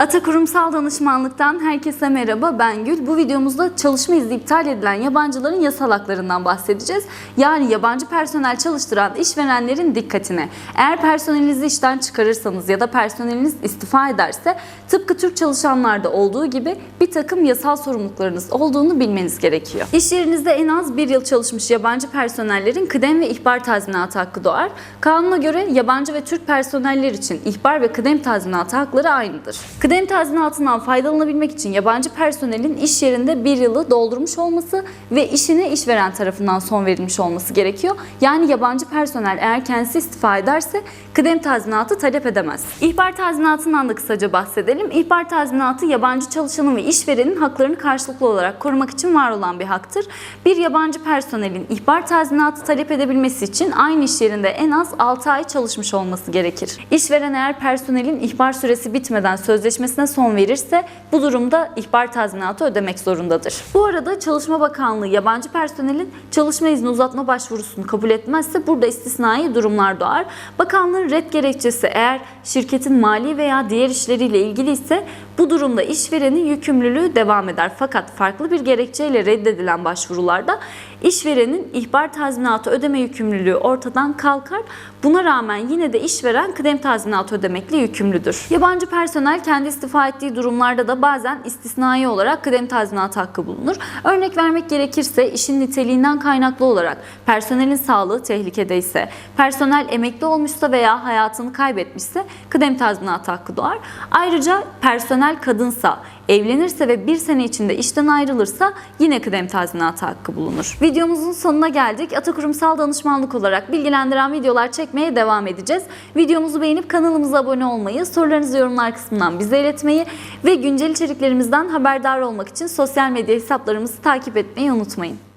Ata Kurumsal Danışmanlık'tan herkese merhaba ben Gül. Bu videomuzda çalışma izni iptal edilen yabancıların yasal haklarından bahsedeceğiz. Yani yabancı personel çalıştıran işverenlerin dikkatine. Eğer personelinizi işten çıkarırsanız ya da personeliniz istifa ederse tıpkı Türk çalışanlarda olduğu gibi bir takım yasal sorumluluklarınız olduğunu bilmeniz gerekiyor. İş yerinizde en az bir yıl çalışmış yabancı personellerin kıdem ve ihbar tazminatı hakkı doğar. Kanuna göre yabancı ve Türk personeller için ihbar ve kıdem tazminatı hakları aynıdır. Kıdem tazminatından faydalanabilmek için yabancı personelin iş yerinde bir yılı doldurmuş olması ve işine işveren tarafından son verilmiş olması gerekiyor. Yani yabancı personel eğer kendisi istifa ederse kıdem tazminatı talep edemez. İhbar tazminatından da kısaca bahsedelim. İhbar tazminatı yabancı çalışanın ve işverenin haklarını karşılıklı olarak korumak için var olan bir haktır. Bir yabancı personelin ihbar tazminatı talep edebilmesi için aynı iş yerinde en az 6 ay çalışmış olması gerekir. İşveren eğer personelin ihbar süresi bitmeden sözleşmesine son verirse bu durumda ihbar tazminatı ödemek zorundadır. Bu arada Çalışma Bakanlığı yabancı personelin çalışma izni uzatma başvurusunu kabul etmezse burada istisnai durumlar doğar. Bakanlığın red gerekçesi eğer şirketin mali veya diğer işleriyle ilgili ise bu durumda işverenin yükümlülüğü devam eder. Fakat farklı bir gerekçeyle reddedilen başvurularda işverenin ihbar tazminatı ödeme yükümlülüğü ortadan kalkar. Buna rağmen yine de işveren kıdem tazminatı ödemekle yükümlüdür. Yabancı personel kendi istifa ettiği durumlarda da bazen istisnai olarak kıdem tazminatı hakkı bulunur. Örnek vermek gerekirse işin niteliğinden kaynaklı olarak personelin sağlığı tehlikede ise, personel emekli olmuşsa veya hayatını kaybetmişse kıdem tazminatı hakkı doğar. Ayrıca personel kadınsa, evlenirse ve bir sene içinde işten ayrılırsa yine kıdem tazminatı hakkı bulunur. Videomuzun sonuna geldik. Ata Kurumsal Danışmanlık olarak bilgilendiren videolar çekmeye devam edeceğiz. Videomuzu beğenip kanalımıza abone olmayı, sorularınızı yorumlar kısmından bize iletmeyi ve güncel içeriklerimizden haberdar olmak için sosyal medya hesaplarımızı takip etmeyi unutmayın.